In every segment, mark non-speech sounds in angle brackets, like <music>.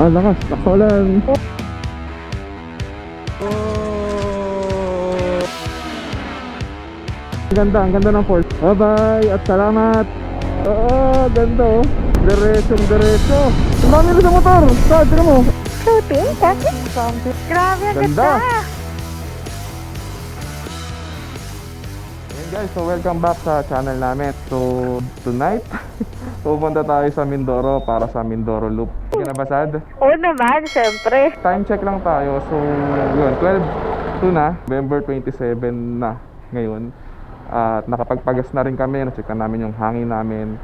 Ah, lakas. Nakasolan. Ang ganda, ang ganda ng falls. Bye-bye at salamat. Oo, ganda oh. Diretsong diretso. Ang dami rin sa motor. Sa, tira mo. Philippines, that's it. Grabe, ang Ganda. ganda. Guys, so welcome back sa channel namin. So, tonight, <laughs> pupunta tayo sa Mindoro para sa Mindoro Loop. Kinabasad? Oo naman, syempre. Time check lang tayo. So, yun, 12 to na. November 27 na ngayon. At nakapagpagas na rin kami. Na-check na namin yung hangin namin.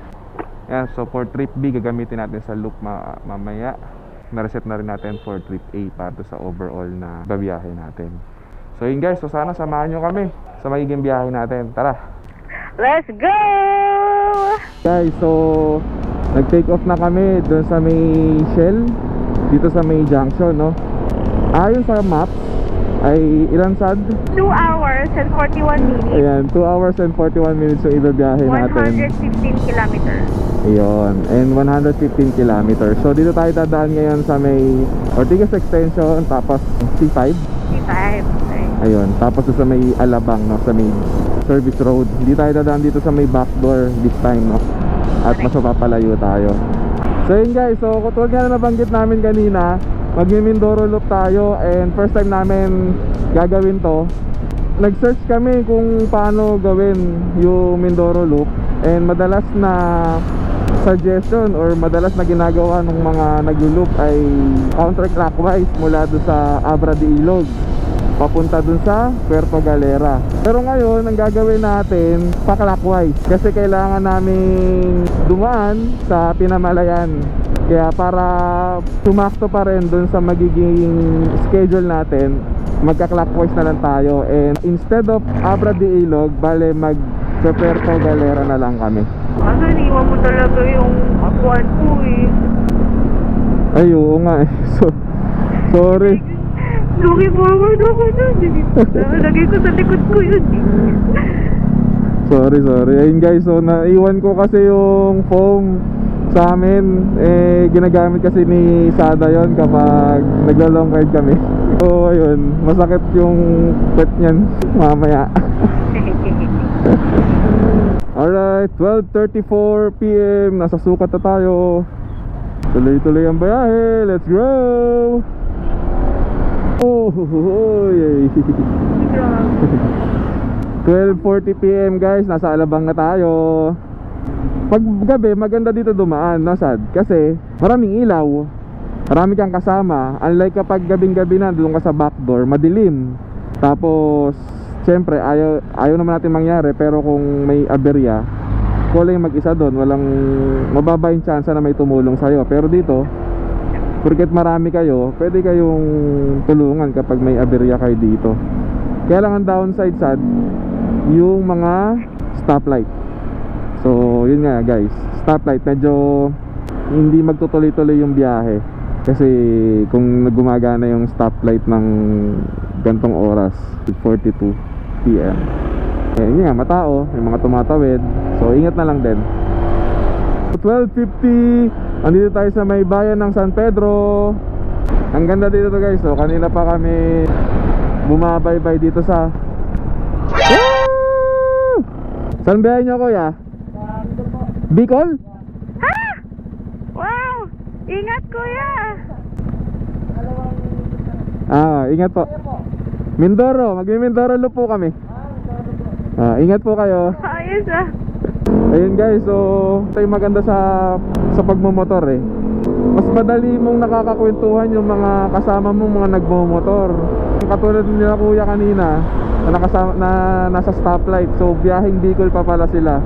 Yan, so for trip B, gagamitin natin sa loop ma- mamaya. Na-reset na rin natin for trip A para sa overall na babiyahe natin. So yun guys, so sana samahan nyo kami sa magiging biyahe natin. Tara! Let's go! Guys, so nag-take off na kami doon sa may Shell dito sa may junction, no? Ayon sa maps ay ilan sad? 2 hours and 41 minutes. Ayan, 2 hours and 41 minutes yung ibibiyahe natin. 115 kilometers. Ayun, and 115 kilometers. So dito tayo dadaan ngayon sa may Ortigas Extension, tapos C5. 55. Okay. Ayun, tapos sa may Alabang, no, sa may service road. Hindi tayo dadaan dito sa may backdoor this time, no. At mas mapapalayo tayo. So yun guys, so tulad nga na nabanggit namin kanina, magmi-Mindoro loop tayo and first time namin gagawin to. Nag-search kami kung paano gawin yung Mindoro loop and madalas na suggestion or madalas na ginagawa ng mga nag-loop ay counterclockwise mula doon sa Abra de Ilog papunta dun sa Puerto Galera. Pero ngayon, ang gagawin natin, pa-clockwise. Kasi kailangan namin dumaan sa Pinamalayan. Kaya para sumakto pa rin dun sa magiging schedule natin, magka-clockwise na lang tayo. And instead of Abra de Ilog, bale mag Puerto Galera na lang kami. Kaso iniwan mo talaga yung akuan ko eh. Ay, oo nga eh. <laughs> So, sorry. Looking forward ako dun. eh. Lagay ko sa likod ko yun eh. Sorry, sorry. Ayun guys, so naiwan ko kasi yung foam sa amin. Eh, ginagamit kasi ni Sada yon kapag naglo-long ride kami. <laughs> So, ayun. Masakit yung pet niyan mamaya. <laughs> Alright, 12.34 p.m. Nasa sukat na tayo. Tuloy-tuloy ang bayahe. Let's go! Oh, yay. 12.40 p.m. guys, nasa Alabang na tayo Pag gabi, maganda dito dumaan, no Sad? Kasi maraming ilaw Marami kang kasama Unlike kapag gabing-gabi na, doon ka sa backdoor Madilim Tapos, syempre, ayaw, ayaw naman natin mangyari Pero kung may aberya Ikaw lang yung mag-isa doon Walang, mababa yung chance na may tumulong sa'yo Pero dito, Porket marami kayo, pwede kayong tulungan kapag may aberya kayo dito. Kaya lang ang downside sad, yung mga stoplight. So, yun nga guys, stoplight medyo hindi magtutuloy-tuloy yung biyahe. Kasi kung gumagana yung stoplight ng gantong oras, 42 PM. Eh, yun nga, matao, may mga tumatawid. So, ingat na lang din. 12.50 Andito tayo sa may bayan ng San Pedro Ang ganda dito to guys so, Kanina pa kami Bumabaybay dito sa Woo! Saan bayan nyo kuya? Bicol? Ha? Wow! Ingat kuya! Ah, ingat po Mindoro, magmi-Mindoro po kami ah, Ingat po kayo Ayos ah. Ayun guys, so yung maganda sa sa pagmumotor eh. Mas madali mong nakakakwentuhan yung mga kasama mong mga nagmumotor. Katulad nila kuya kanina na, nakasama, na nasa stoplight. So biyaheng Bicol pa pala sila.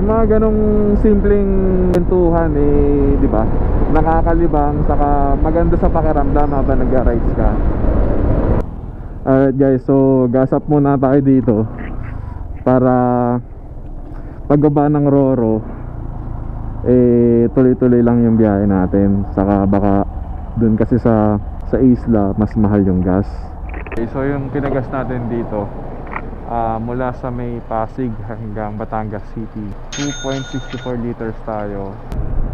Yung mga ganong simpleng kwentuhan eh, di ba? Nakakalibang saka maganda sa pakiramdam habang nag-rides ka. Alright guys, so gasap muna tayo dito para pagbaba ng Roro eh tuloy-tuloy lang yung biyahe natin. Saka baka dun kasi sa sa isla mas mahal yung gas. Okay, so yung kinagas natin dito ah, mula sa may Pasig hanggang Batangas City. 2.64 liters tayo.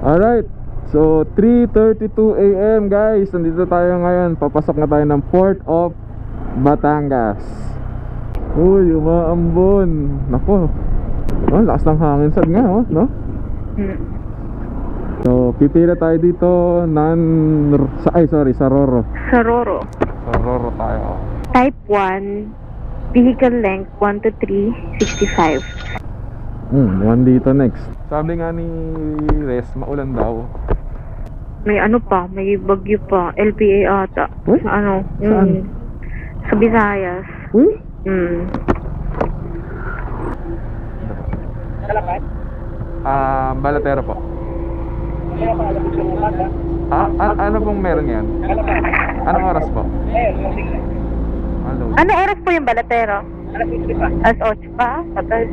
Alright So 3.32 a.m. guys. Nandito tayo ngayon. Papasok na tayo ng Port of Batangas Uy, umaambon Nako oh, Lakas ng hangin sad nga oh, no? Hmm. So pipila tayo dito nan sa, Ay sorry, sa Roro Sa Roro. Sa Roro tayo Type 1, vehicle length 1 to 3, 65. Hmm, one dito next Sabi nga ni Res, maulan daw May ano pa, may bagyo pa. LPA ata. Uy? Sa ano? Saan? mm, Sa Visayas. Uy, Mm. Ah, Balatero po. Ah, an- ano pong meron yan? Anong oras po? Hello. Ano oras po yung balatero? Alas 8 pa? Patay.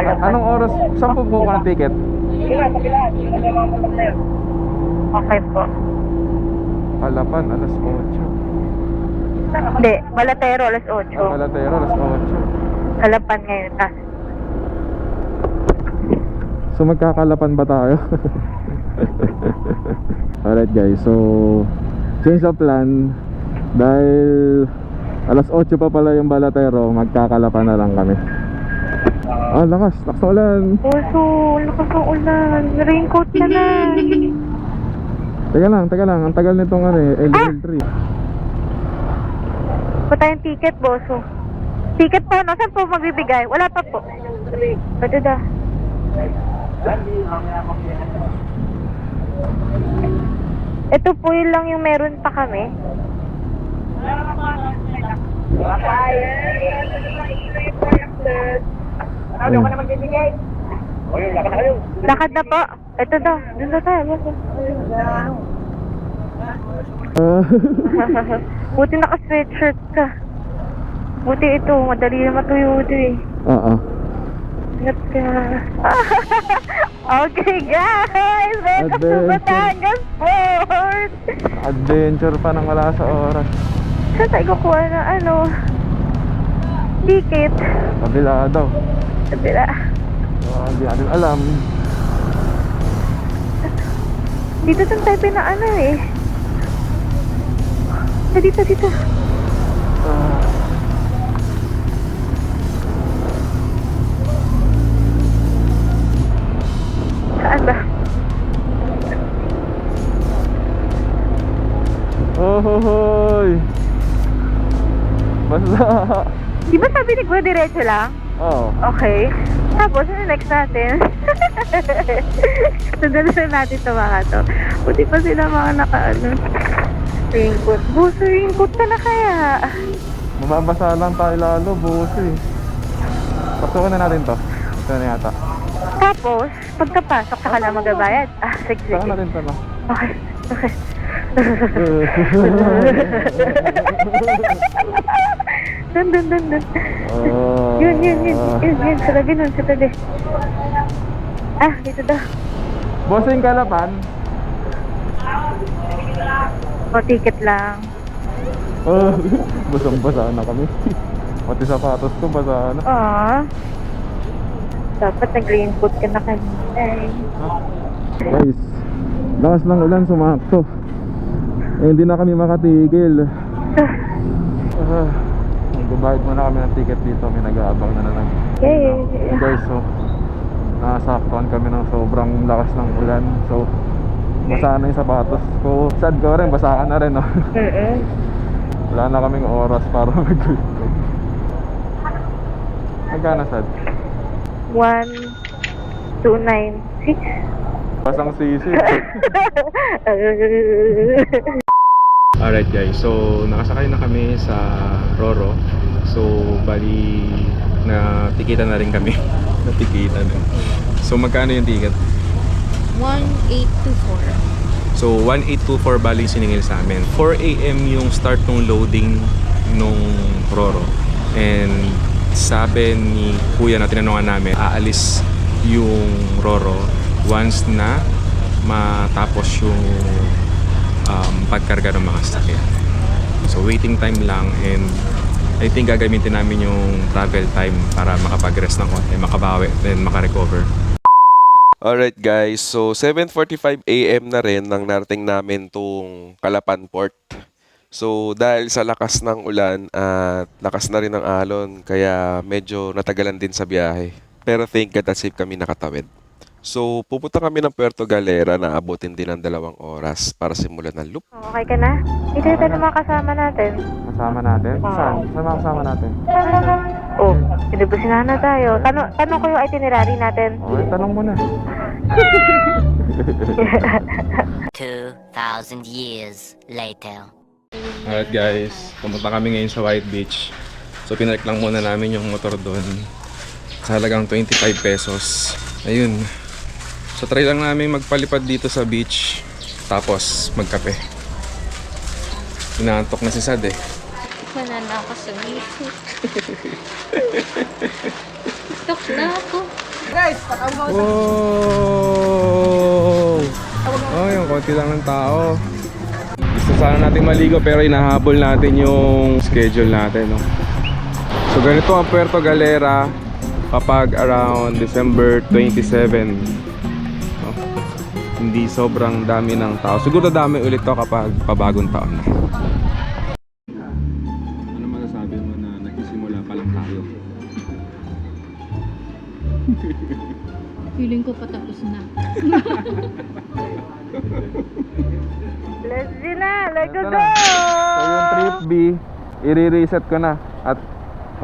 A- anong oras? Saan po po ng ticket? Okay po. Alapan, alas 8. Hindi, balatero alas 8. Ah, Balatero, alas 8. Kalapan ngayon. Ah, So magkakalapan ba tayo? <laughs> Alright guys, so change of plan dahil alas 8 pa pala yung balatero, magkakalapan na lang kami. Ah, lakas, lakas ng ulan. Puso, lakas ng ulan. Raincoat ka na. <laughs> Teka lang, teka lang, ang tagal nitong ano eh, LL3. Pa tayong ticket, boso. Ticket po, no? Saan po magbibigay? Wala pa po. Pwede da. Ito po yun lang yung meron pa kami. Ayun. Lakad na po. Ito daw. Doon na tayo. boso. Ah, <laughs> Buti naka-sweatshirt ka. Buti ito, madali na matuyo ito eh. Oo. Ingat ka. <laughs> okay guys! Welcome to Adventure. Batangas Port! Adventure pa nang wala sa oras. Saan tayo kukuha ng ano? Ticket. Kabila daw. Sabi na. Ah, Hindi natin alam. Dito saan tayo na ano eh. Dito, dito. Ah, Saan ba? Ohohoy! Basta. Di ba sabi ni Gwa diretso lang? Oo. Okay. Tapos, ano next natin? <laughs> Sundan lang natin ito mga to. Buti pa sila mga naka-ano. Raincoat. Buso, raincoat ka na kaya. Mababasa lang tayo lalo, buhos eh. Pasukan na natin to. Ito na yata. Tapos, pagkapasok, saka lang magabayad. Ah, sige, Saan sige. natin to no? Okay, okay. <laughs> dun, dun, dun, dun. Ah. Yun, yun, yun. Yun, yun. Sa tabi nun, sa tabi. Ah, dito daw. Bossing Kalapan. O, ticket lang. Oh, <laughs> basang-basa na kami. <laughs> Pati sapatos ko basa na. Ah. Dapat nag-raincoat ka na kanina eh. Guys, lakas ng ulan sumakto. Eh, hindi na kami makatigil. <laughs> Ah, magbabayad muna kami ng ticket dito. May nag-aabang na lang. Yay! Guys, so nasaktuan kami ng sobrang lakas ng ulan. So, basa na yung sapatos ko. Sad ko rin, basa ka na rin. No? Mm-mm. Wala na kaming oras para mag-gusto. Magkano sad? One, two, nine, six. Basang sisi. <laughs> Alright guys, so nakasakay na kami sa Roro. So bali na tikita na rin kami. <laughs> Natikita na. So magkano yung ticket? 1824. So 1824 bali siningil sa amin. 4 AM yung start ng loading nung Roro. And sabi ni kuya na tinanungan namin, aalis yung Roro once na matapos yung um, pagkarga ng mga sakyan. So waiting time lang and I think gagamitin namin yung travel time para makapag-rest ng konti, makabawi, then makarecover. Alright guys, so 7.45 a.m. na rin nang narating namin tong Calapan Port. So dahil sa lakas ng ulan at lakas na rin ng alon, kaya medyo natagalan din sa biyahe. Pero thank God at safe kami nakatawid. So pupunta kami ng Puerto Galera na abutin din ng dalawang oras para simulan ng loop. Okay ka na? Ito ito na mga kasama natin. Kasama natin? Saan? Saan mga kasama natin? Oh, sinibusinan na tayo. Tanong, tanong ko yung itinerary natin. Okay, tanong mo na. <laughs> 2,000 years later. Alright guys, pumunta kami ngayon sa White Beach. So pinark lang muna namin yung motor doon. Sa halagang 25 pesos. Ayun. So try lang namin magpalipad dito sa beach. Tapos magkape. Inaantok na si Sad eh. Wala na ako sa music. <laughs> Tok na ako. Wow! Oh, yung konti lang ng tao. Gusto sana natin maligo pero inahabol natin yung schedule natin. No? So ganito ang Puerto Galera kapag around December 27. Hindi sobrang dami ng tao. Siguro dami ulit to kapag pabagong taon na. Ano masasabi mo na nagsisimula pa lang tayo? <laughs> Feeling ko patapos na. <laughs> Let's go na! Let's go! Na. So yung trip B, i-reset ko na at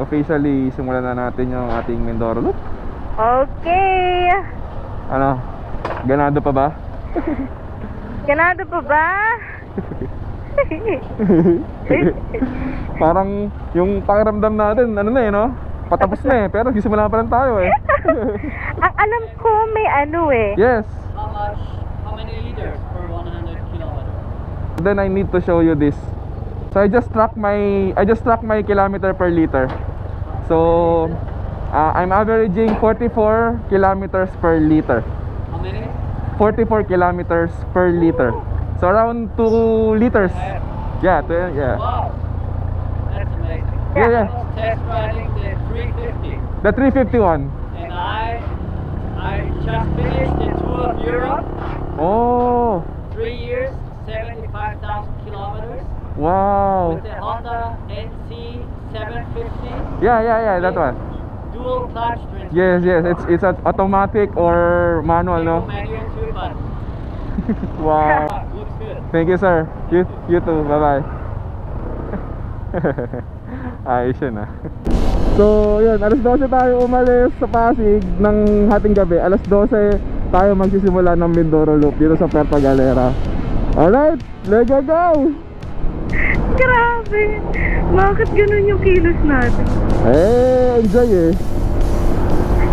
officially simulan na natin yung ating Mindoro loop. Okay! Ano? Ganado pa ba? Ganado pa ba? <laughs> Parang yung pakiramdam natin, ano na eh, no? Patapos na eh, pero sisimula pa lang tayo eh. <laughs> Ang alam ko may ano eh. Yes. How much, how many liters per 100 kilometers? Then I need to show you this. So I just track my I just track my kilometer per liter. So uh, I'm averaging 44 kilometers per liter. How many? 44 kilometers per liter. So around 2 liters. Yeah, two, yeah. Wow, that's amazing. Yeah, yeah. Test riding the 350, The 351. and I, I just finished the tour of Europe. Oh, Three years, 75,000 kilometers wow. with the Honda NC 750 Yeah, yeah, yeah, that one. Dual clutch transmission. Yes, yes, it's it's an automatic or manual, no? <laughs> Wow. looks good. Thank you, sir. You, you too. Bye-bye. <laughs> Ayos yun ah. So, yun. Alas 12 tayo umalis sa Pasig ng hating gabi. Alas 12 tayo magsisimula ng Mindoro Loop dito sa Puerto Galera. Alright, let's go! Grabe! Bakit ganun yung kilos natin? Eh, enjoy eh.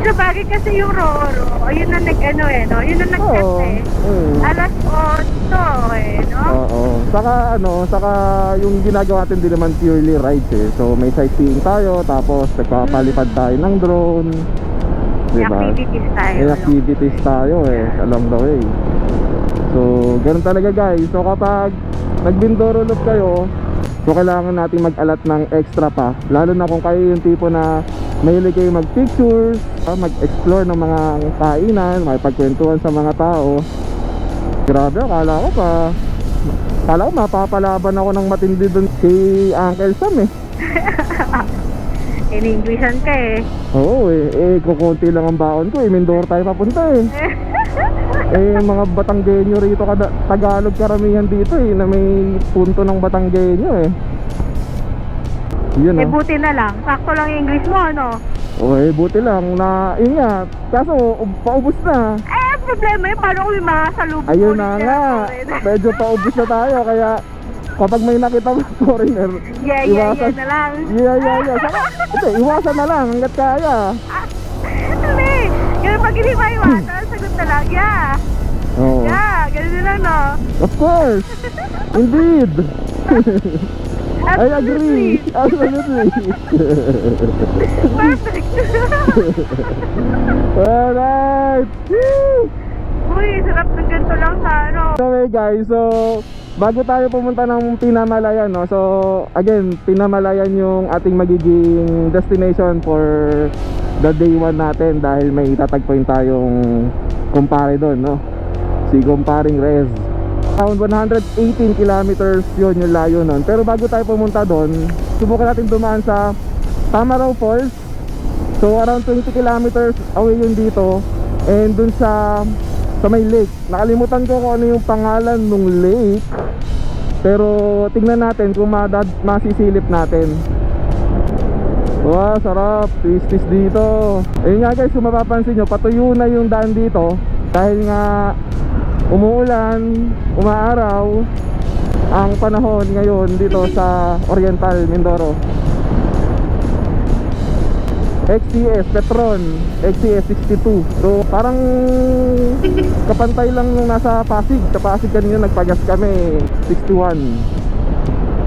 Sa bagay kasi yung Roro, ayun na nag-ano eh, no? Yun na nag-test Oo. eh. Mm. Alas 8 eh, no? Oo. Saka ano, saka yung ginagawa natin din naman purely rides eh. So may sightseeing tayo, tapos nagpapalipad tayo ng drone. May Diba? activities tayo. May no? activities tayo eh, along the way. So, ganun talaga guys. So kapag nagbindoro loop kayo, so kailangan natin mag-alat ng extra pa. Lalo na kung kayo yung tipo na mahilig kayo mag-pictures, ah, mag-explore ng mga kainan, makipagkwentuhan sa mga tao. Grabe, akala ko pa Akala ko mapapalaban ako ng matindi dun kay Uncle Sam eh. <laughs> In-Englishan ka eh. Oo eh, eh kukunti lang ang baon ko eh, Mindoro tayo papunta eh. <laughs> eh mga Batanggenyo rito kada Tagalog karamihan dito eh, na may punto ng Batanggenyo eh. Yun Eh, ah. buti na lang. Sakto lang yung English mo, ano? O eh, buti lang na, yun nga, kaso ub- paubos na. Eh, problema yun, paano kung may mga salubong Ayun na nga, medyo paubos na tayo kaya kapag may nakita mo <laughs> foreigner, Yeah, yeah, yeah iwasan, na lang. yeah, yeah, yeah. Saka, ito, iwasan na lang hanggat kaya. Sabi, ganun pag hindi maiwasan, sagot na lang, yeah. Oo. Yeah, ganun lang, no? Of course! Indeed! <laughs> I agree! Absolutely. Perfect. <laughs> Alright! Woo! Uy, sarap ng ganito lang sa ano. Okay guys, so bago tayo pumunta ng Pinamalayan, no? So again, Pinamalayan yung ating magiging destination for the day 1 natin dahil may tatagpuin tayong kumpare doon, no? Si kumparing Rez. Around 118 kilometers yun yung layo nun. Pero bago tayo pumunta doon, subukan natin dumaan sa Tamaraw Falls. So around 20 kilometers away yun dito. And dun sa sa may lake. Nakalimutan ko kung ano yung pangalan ng lake. Pero tingnan natin kung madad, masisilip natin. Wow, sarap. Twist-twist dito. Ayun nga guys, kung mapapansin nyo, patuyo na yung daan dito. Dahil nga umuulan, umaaraw ang panahon ngayon dito sa Oriental, Mindoro. XCS, Petron, XCS 62 So parang kapantay lang nung nasa Pasig. Sa Pasig kanina nagpagas kami 61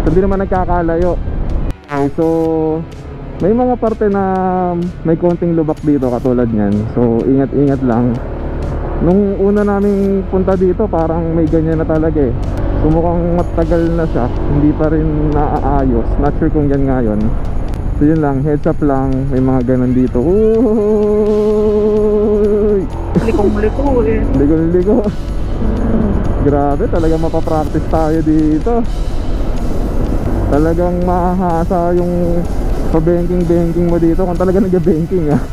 So hindi naman nagkakalayo. Okay, So may mga parte na may konting lubak dito katulad niyan. So ingat-ingat lang. Nung una naming punta dito parang may ganyan na talaga eh. So mukhang matagal na siya. Hindi pa rin naaayos. Not sure kung yan nga yun So yun lang, heads up lang May mga ganun dito Uy! Likong-liko eh. Ligo-ligo Grabe, talagang mapapractice tayo dito Talagang mahahasa yung pa-banking-banking mo dito Kung talaga nag-banking ah <laughs>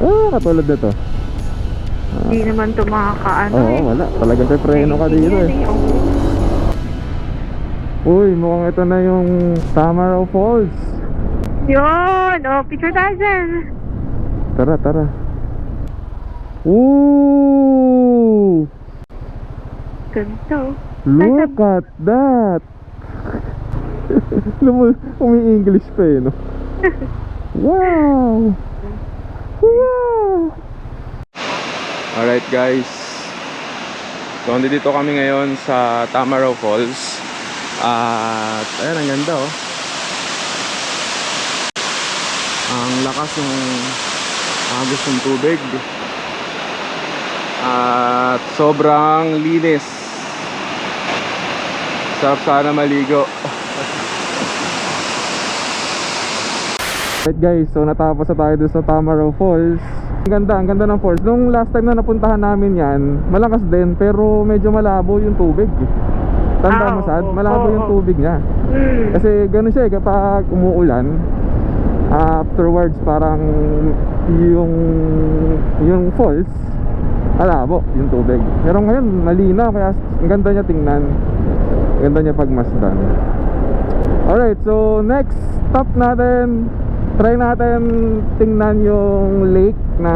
Ah, katulad na to Hindi naman ito makakaano Oo, eh. wala. Talagang may preno ka dito eh oo. Uy, mukhang ito na yung Tamaraw Falls Yun! Oh, picture tayo dyan. Tara, tara Ooh! Ganito. Look at that! <laughs> Umi-English pa eh, no? <laughs> Wow! Wow! Alright guys So dito kami ngayon sa Tamaraw Falls At ayan ang ganda oh. Ang lakas ng agos ng tubig. At sobrang linis. Sarap sana maligo. <laughs> Right guys, so natapos na tayo sa Tamaraw Falls. Ang ganda, ang ganda ng falls. Nung last time na napuntahan namin yan Malakas din, pero medyo malabo yung tubig Tanda Ah, mo oo, malabo yung tubig niya. Hmm. Kasi ganun siya eh, kapag umuulan Afterwards parang yung yung falls Malabo yung tubig. Pero ngayon malinaw kaya ang ganda niya tingnan. Ang ganda niya pagmasdan. Alright, so next stop natin. Try natin tingnan yung lake na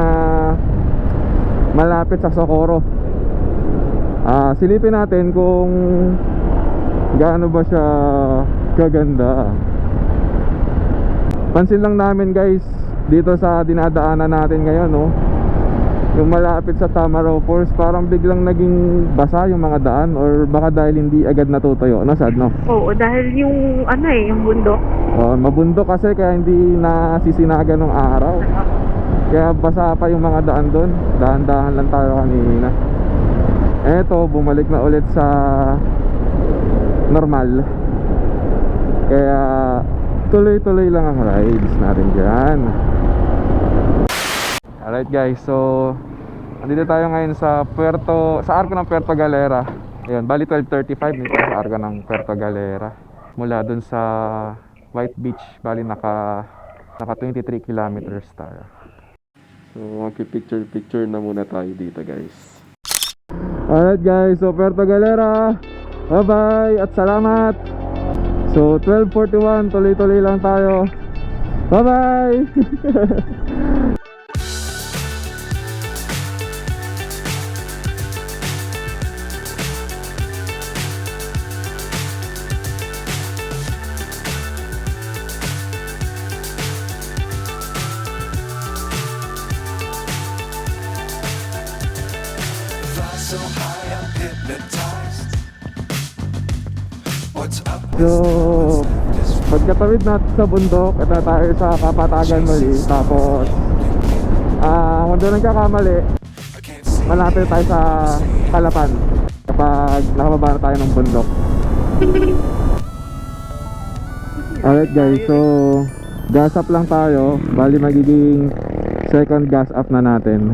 malapit sa Socorro. Ah, silipin natin kung gaano ba siya kaganda. Pansin lang namin guys dito sa dinadaanan natin ngayon, no. Yung malapit sa Tamaraw Falls, parang biglang naging basa yung mga daan or baka dahil hindi agad natutuyo, no sad no? Oo, dahil yung ano eh, yung bundok. Oh, mabundok kasi kaya hindi nasisinaga ng araw. Kaya basa pa yung mga daan doon. Dahan-dahan lang tayo kanina. Eto, bumalik na ulit sa normal. Kaya tuloy-tuloy lang ang rides natin dyan. Alright guys, so andito tayo ngayon sa Puerto, sa arko ng Puerto Galera. Ayun, bali 12.35 dito sa arko ng Puerto Galera. Mula dun sa White Beach, bali naka naka 23 kilometers tayo. So, magpi-picture-picture na muna tayo dito guys. Alright guys, so Puerto Galera. Bye-bye at salamat. So 12:41, tuloy-tuloy lang tayo. Bye-bye. So, <laughs> pagkatawid natin sa bundok, na tayo sa Kapatagan muli. Tapos, ah, kung doon nagkakamali, malapit tayo sa Kalapan. Kapag nakababa na tayo ng bundok. <laughs> Alright guys, so gas up lang tayo. Bali magiging second gas up na natin.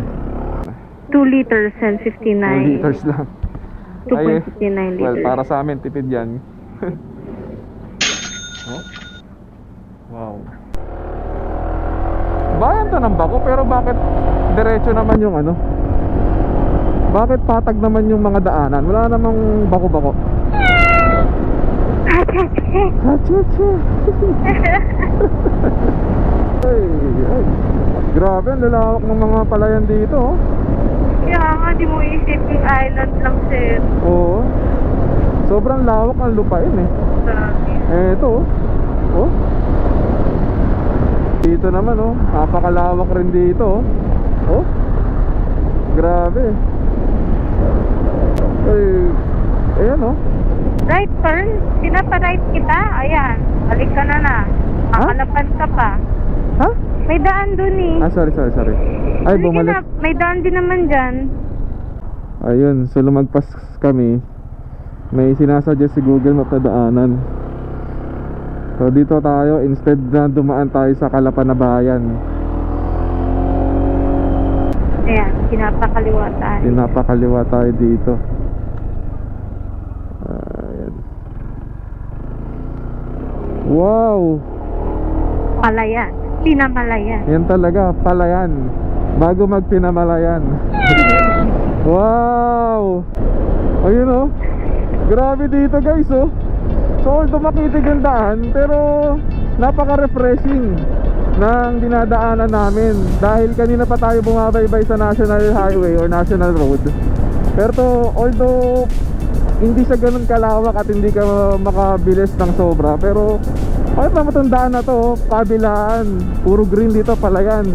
2 liters and 59. 2 liters lang. Ay, 2.59 Well, liters. para sa amin, tipid yan. <laughs> oh? Wow. Bayan to ng bako, pero bakit diretso naman yung ano? Bakit patag naman yung mga daanan? Wala namang bako-bako. <laughs> Ay, ay. Grabe, ang lalawak ng mga palayan dito. Oh. Kaya nga, di mo isip yung island lang, sir. Oo. Sobrang lawak ang lupain eh. Grabe. Eh, ito oh. Oh. Dito naman oh. Napakalawak rin dito oh. Oh. Grabe. Ay, ayan oh. Right turn? Pinapa-right kita? Ayan. Balik ka na na. Makalapan ka pa. Ha? May daan dun eh. Ah, sorry, sorry, sorry. Ay, Sige bumalik. na, may daan din naman dyan. Ayun, so lumagpas kami. May sinasuggest si Google Map na daanan. So dito tayo, instead na dumaan tayo sa Kalapan na bayan. Ayan, pinapakaliwa tayo. Pinapakaliwa tayo dito. Ayan. Wow! Palayan. Pinamalayan. Yan talaga, palayan. Bago magpinamalayan. <laughs> wow! Ayun oh. Grabe dito guys oh. So although makitig yung daan, pero napaka-refreshing ng dinadaanan namin. Dahil kanina pa tayo bumabaybay sa National Highway or National Road. Pero although hindi siya ganun kalawak at hindi ka makabilis ng sobra, pero ay pa matandaan na to, kabilaan. Puro green dito, palayan.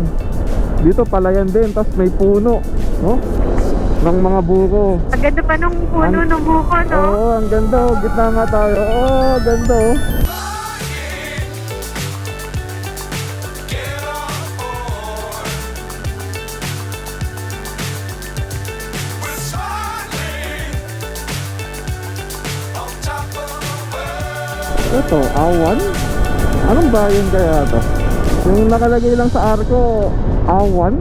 Dito palayan din, tapos may puno, no? Ng mga buko. Ang ganda pa nung puno ng buko, no? Oo, ang ganda oh. Gitna nga tayo. Oo, ganda oh. Ito, Awan? Anong bayan kaya to? Yung nakalagay lang sa arko, Awan?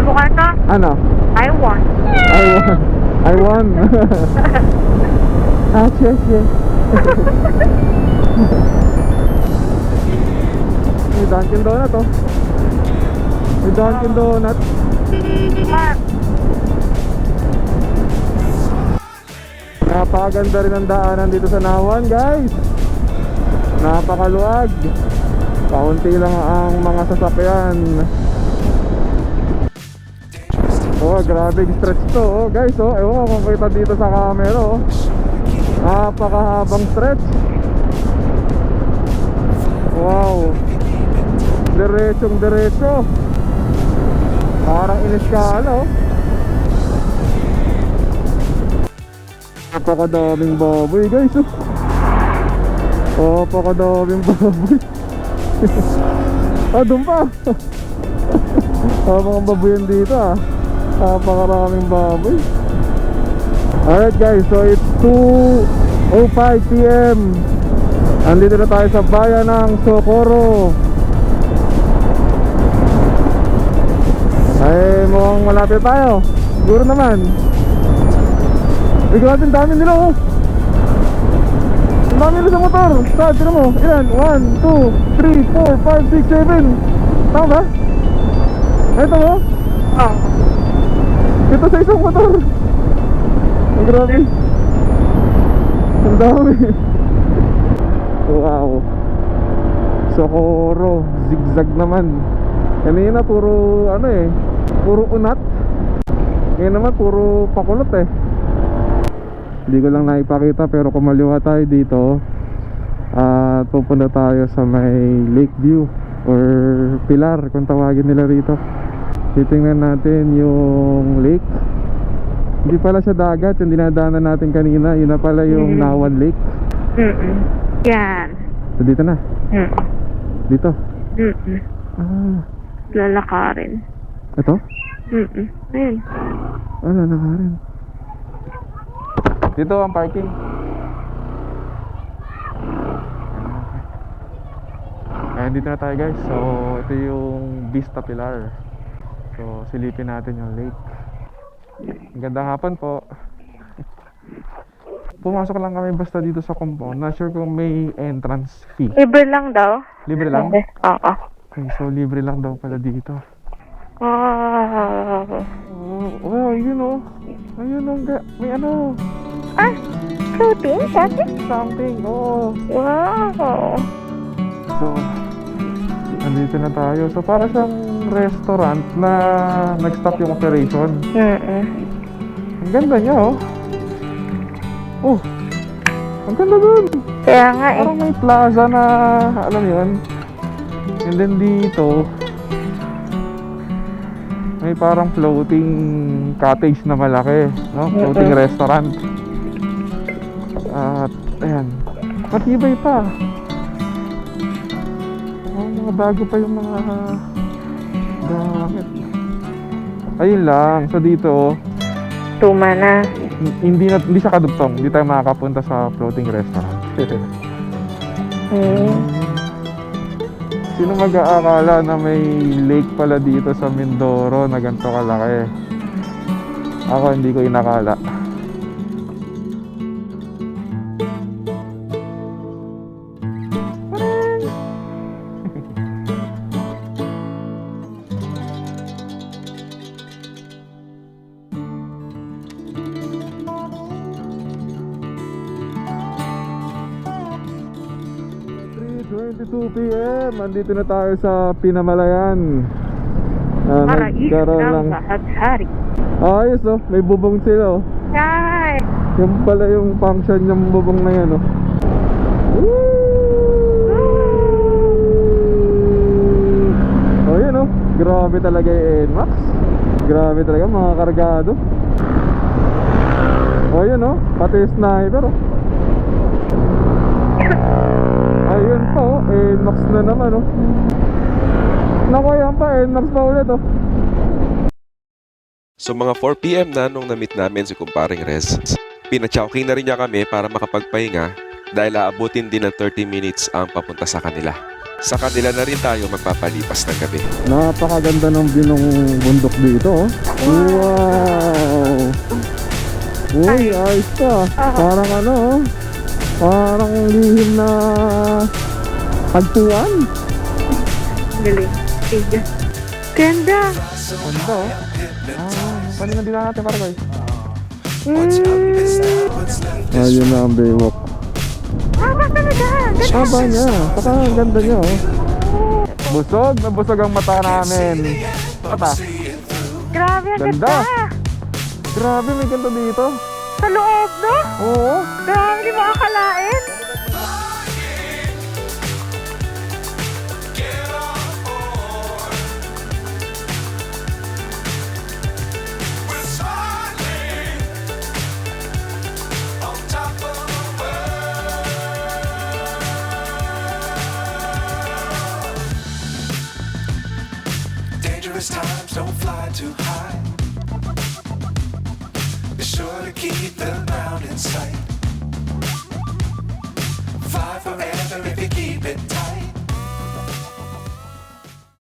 Mo ka to? Ano? I want. I won. I won. <laughs> ah, yes, yes. <laughs> May Dunkin Donut oh. May Dunkin Donut. Ah, Napakaganda rin ang daanan dito sa Nawan, guys. Napakaluwag. Kaunti lang ang mga sasakyan. Oh, grabe stretch to, oh, guys, oh. Ewan ko kung kita dito sa camera, oh. Napakahabang stretch. Wow. Diretsong diretso. Parang iniskala, oh. Napakadaming baboy guys oh. Oh, napakadaming baboy. <laughs> ah, doon pa. <laughs> ah, mga baboyan dito ah. Napakaraming baboy. Alright guys, so it's 2.05 p.m. Andito na tayo sa bayan ng Socorro. Ay, mukhang malapit tayo. Siguro naman. Grabe, ang dami nila oh. Ang dami nila sa motor. Saan, tinan mo. Ilan? 1, 2, 3, 4, 5, 6, 7. Tama ba? Ito mo. oh. Ito sa isang motor. Ang grabe. Ang dami. Wow. Socorro. Zigzag naman. Kanina puro ano eh. Puro unat. Ngayon naman puro pakulot eh. Hindi ko lang naipakita pero kumaliwa tayo dito at pupunta tayo sa may lake view or pilar kung tawagin nila rito titingnan natin yung lake hindi pala siya dagat yung dinadaanan natin kanina yun na pala yung Mhm. Nawan Lake Mm-mm. Yan. so dito na Mm. dito Mm-mm. ah Lalakarin. ito Mm-mm. Ayun. wala na nga rin dito ang parking Ayan, dito na tayo guys. So, ito yung Vista Pilar. So, silipin natin yung lake. Gandang hapon po. Pumasok lang kami basta dito sa compound. Not sure kung may entrance fee. Libre lang daw. Libre lang? Okay. Oo. Okay, so libre lang daw pala dito. Wow. Oh, oh ayun oh. Ayun oh, ga- may ano, Ah, floating, sabi? something. Oh. Wow. So, andito na tayo. So, para siyang restaurant na nag-stop yung operation. Mm-mm. Ang ganda niya, oh. Oh, ang ganda dun. Kaya nga eh. Parang may plaza na, alam yun. And then dito, may parang floating cottage na malaki, no? Floating Mm-mm. restaurant. At, ayan, matibay pa. Oh, mga bago pa yung mga gamit. Ayun lang, so dito, Tuma na. hindi na hindi siya kadugtong. Hindi tayo makakapunta sa floating restaurant. Hmm. <laughs> Sino mag-aakala na may lake pala dito sa Mindoro na ganito kalaki? Ako hindi ko inakala. Andito na tayo sa Pinamalayan. Ah, nagkaroon ng lang. Bahaghari. Ayos oh, may bubong sila oh. Yay! Yan pala yung function ng bubong na yan oh. Woo! Oh yun oh, grabe talaga yung NMAX. Grabe talaga mga kargado. Oh yun oh, pati yung sniper oh. NMAX na naman oh. Naku yan pa, NMAX pa ulit oh. So mga 4pm na nung na-meet namin si kumparing Rez. Pinachowking na rin niya kami para makapagpahinga dahil aabutin din ng 30 minutes ang papunta sa kanila. Sa kanila na rin tayo magpapalipas ng gabi. Napakaganda ng view ng bundok dito, oh. Wow! Uy, ayos ka. Parang ano, oh. Parang lihim na pagtuan. Galing. Sige. Ganda. Ganda, oh. Ah, paningan din natin, para guys. Mm. Ayun na ang baywalk. Haba talaga. Haba niya. Saka ang ganda niya, oh. Busog na busog ang mata namin. Mata. Grabe ang Ganda. ganda. Grabe, may ganda dito. Sa loob, no? Oo. Grabe, di mo too high. Be sure to keep the ground in sight. Fight forever if you keep it.